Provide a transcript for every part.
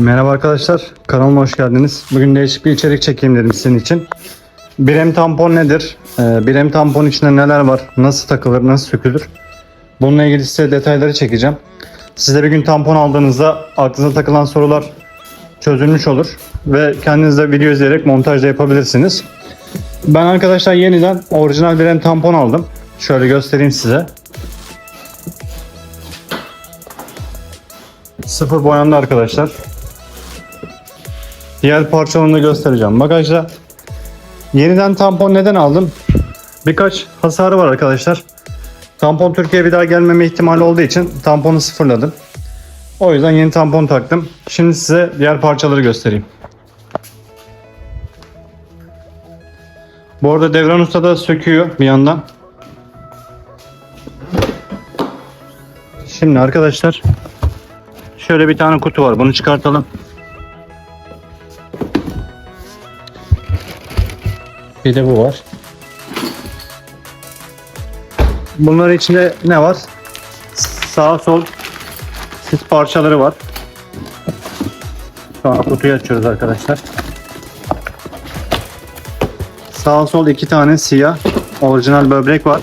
Merhaba arkadaşlar, kanalıma hoş geldiniz. Bugün değişik bir içerik çekeyim dedim sizin için. Birem tampon nedir? Ee, Birem tampon içinde neler var? Nasıl takılır, nasıl sökülür? Bununla ilgili size detayları çekeceğim. Siz de bir gün tampon aldığınızda aklınıza takılan sorular çözülmüş olur. Ve kendiniz de video izleyerek montaj da yapabilirsiniz. Ben arkadaşlar yeniden orijinal Birem tampon aldım. Şöyle göstereyim size. Sıfır boyandı arkadaşlar. Diğer parçalarını da göstereceğim. Bagajda yeniden tampon neden aldım? Birkaç hasarı var arkadaşlar. Tampon Türkiye'ye bir daha gelmeme ihtimali olduğu için tamponu sıfırladım. O yüzden yeni tampon taktım. Şimdi size diğer parçaları göstereyim. Bu arada Devran Usta da söküyor bir yandan. Şimdi arkadaşlar şöyle bir tane kutu var. Bunu çıkartalım. Bir de bu var. Bunların içinde ne var? Sağ sol sis parçaları var. Şu an kutuyu açıyoruz arkadaşlar. Sağ sol iki tane siyah orijinal böbrek var.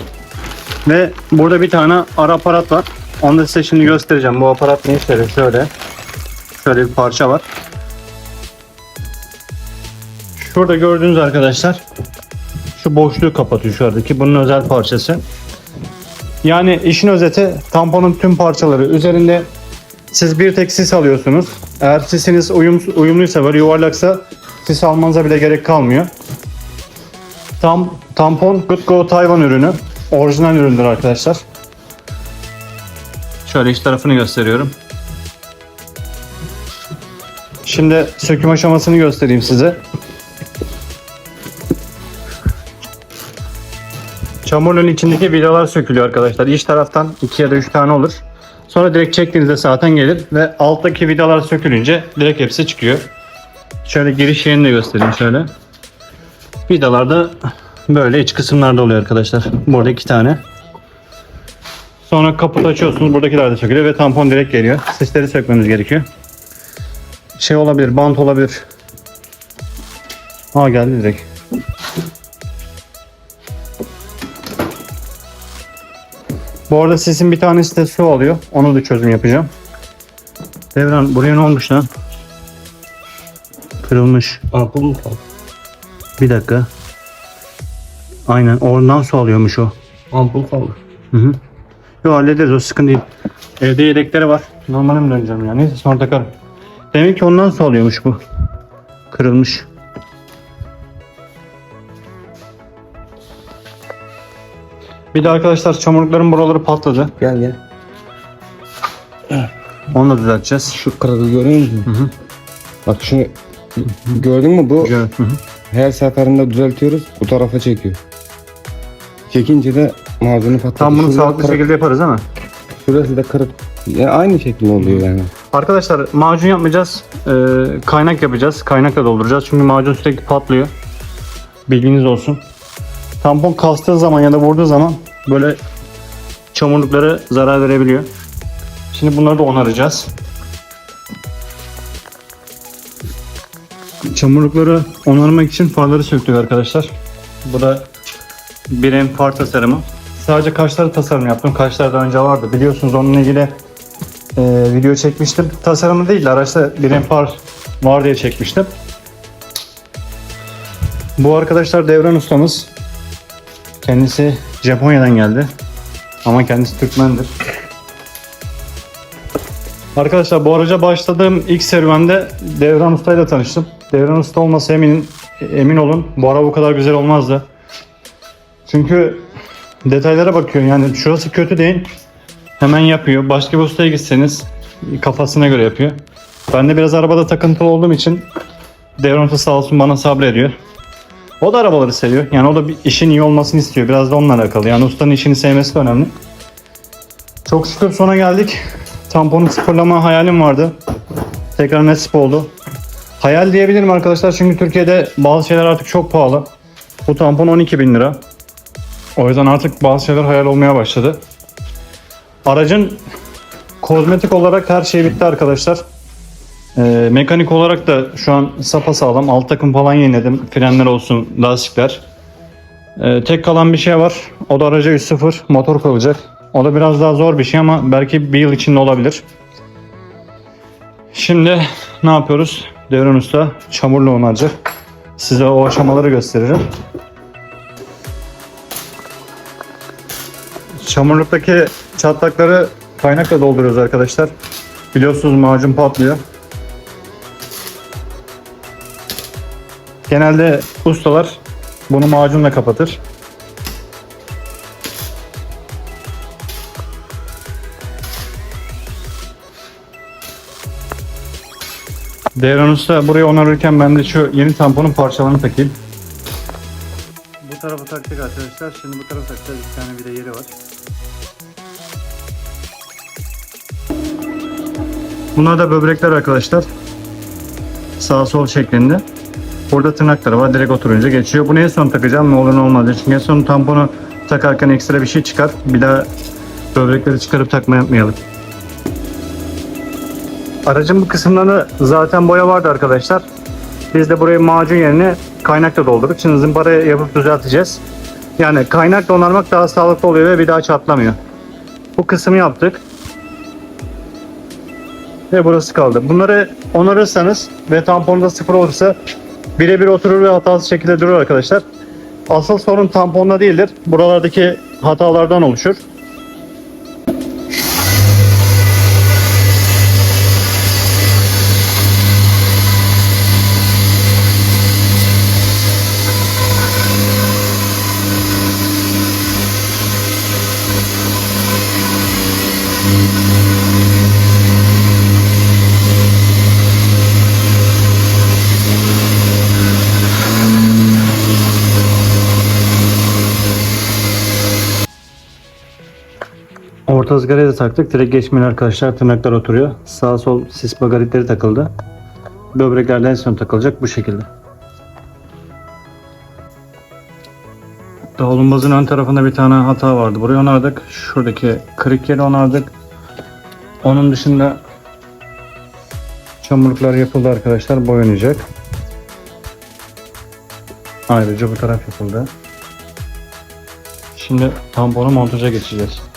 Ve burada bir tane ara aparat var. Onu da size şimdi göstereceğim. Bu aparat ne yarıyor? Şöyle. Şöyle bir parça var. Şurada gördüğünüz arkadaşlar şu boşluğu kapatıyor şuradaki. Bunun özel parçası. Yani işin özeti tamponun tüm parçaları üzerinde siz bir tek sis alıyorsunuz. Eğer sisiniz uyum, uyumluysa böyle yuvarlaksa sis almanıza bile gerek kalmıyor. Tam, tampon Good Go Tayvan ürünü. Orijinal üründür arkadaşlar. Şöyle iç tarafını gösteriyorum. Şimdi söküm aşamasını göstereyim size. Çamurluğun içindeki vidalar sökülüyor arkadaşlar. İç taraftan 2 ya da 3 tane olur. Sonra direkt çektiğinizde zaten gelir ve alttaki vidalar sökülünce direkt hepsi çıkıyor. Şöyle giriş yerini de göstereyim şöyle. Vidalar da böyle iç kısımlarda oluyor arkadaşlar. Burada iki tane. Sonra kaput açıyorsunuz. Buradakiler de sökülüyor ve tampon direkt geliyor. Sisleri sökmemiz gerekiyor. Şey olabilir, bant olabilir. Ha geldi direkt. Bu arada sisin bir tanesi de su alıyor. Onu da çözüm yapacağım. Devran buraya ne olmuş lan? Kırılmış. Ampul mu kaldı? Bir dakika. Aynen oradan su alıyormuş o. Ampul kaldı. Hı hı. Yok hallederiz o sıkıntı değil. Evde yedekleri var. Normale mi döneceğim ya? Neyse sonra takarım. Demek ki ondan su alıyormuş bu. Kırılmış. Bir de arkadaşlar çamurlukların buraları patladı. Gel gel. Onu da düzelteceğiz. Şu kırığı görüyor musun? Hı hı. Bak şunu gördün mü bu Gö- hı hı. her seferinde düzeltiyoruz bu tarafa çekiyor. Çekince de macunu patlatıyor. Tam bunu Şurada sağlıklı kırık- şekilde yaparız değil mi? Şurası da kırık. Ya aynı şekilde oluyor yani. Arkadaşlar macun yapmayacağız. Ee, kaynak yapacağız. Kaynakla dolduracağız. Çünkü macun sürekli patlıyor. Bilginiz olsun. Tampon kastığı zaman ya da vurduğu zaman böyle çamurlukları zarar verebiliyor. Şimdi bunları da onaracağız. Çamurlukları onarmak için farları söktük arkadaşlar. Bu da bir far tasarımı. Sadece kaşları tasarım yaptım. Kaşlardan önce vardı. Biliyorsunuz onunla ilgili e, video çekmiştim. Tasarımı değil de araçta bir far var diye çekmiştim. Bu arkadaşlar Devran ustamız. Kendisi Japonya'dan geldi. Ama kendisi Türkmendir. Arkadaşlar bu araca başladığım ilk serüvende Devran Usta ile tanıştım. Devran Usta olmasa eminim, emin olun bu araba bu kadar güzel olmazdı. Çünkü detaylara bakıyor yani şurası kötü değil. Hemen yapıyor. Başka bir ustaya gitseniz kafasına göre yapıyor. Ben de biraz arabada takıntılı olduğum için Devran Usta sağ olsun bana sabrediyor. O da arabaları seviyor. Yani o da bir işin iyi olmasını istiyor. Biraz da onunla alakalı. Yani ustanın işini sevmesi de önemli. Çok şükür sona geldik. Tamponu sıfırlama hayalim vardı. Tekrar nasip oldu. Hayal diyebilirim arkadaşlar çünkü Türkiye'de bazı şeyler artık çok pahalı. Bu tampon 12 bin lira. O yüzden artık bazı şeyler hayal olmaya başladı. Aracın kozmetik olarak her şey bitti arkadaşlar. Ee, mekanik olarak da şu an sapa sağlam. Alt takım falan yeniledim. Frenler olsun, lastikler. Ee, tek kalan bir şey var. O da araca 3.0 motor kalacak. O da biraz daha zor bir şey ama belki bir yıl içinde olabilir. Şimdi ne yapıyoruz? Devran Usta çamurla onaracak. Size o aşamaları göstereceğim. Çamurluktaki çatlakları kaynakla dolduruyoruz arkadaşlar. Biliyorsunuz macun patlıyor. Genelde ustalar bunu macunla kapatır. Devran Usta burayı onarırken ben de şu yeni tamponun parçalarını takayım. Bu tarafa taktık arkadaşlar. Şimdi bu tarafa takacağız. Bir tane bir de yeri var. Bunlar da böbrekler arkadaşlar. Sağ sol şeklinde. Burada tırnakları var. Direkt oturunca geçiyor. Bunu en son takacağım. Ne olur ne olmaz. Çünkü en son tamponu takarken ekstra bir şey çıkar. Bir daha böbrekleri çıkarıp takma yapmayalım. Aracın bu kısımlarında zaten boya vardı arkadaşlar. Biz de burayı macun yerine kaynakla doldurduk. Şimdi zımpara yapıp düzelteceğiz. Yani kaynakla onarmak daha sağlıklı oluyor ve bir daha çatlamıyor. Bu kısmı yaptık. Ve burası kaldı. Bunları onarırsanız ve tamponda sıfır olursa birebir oturur ve hatasız şekilde durur arkadaşlar. Asıl sorun tamponda değildir. Buralardaki hatalardan oluşur. Orta ızgarayı da taktık. Direkt geçmeyin arkadaşlar. Tırnaklar oturuyor. Sağ sol sis bagaritleri takıldı. Böbrekler de en son takılacak bu şekilde. Davlumbazın ön tarafında bir tane hata vardı. Burayı onardık. Şuradaki kırık yeri onardık. Onun dışında çamurluklar yapıldı arkadaşlar. Boyanacak. Ayrıca bu taraf yapıldı. Şimdi tamponu montaja geçeceğiz.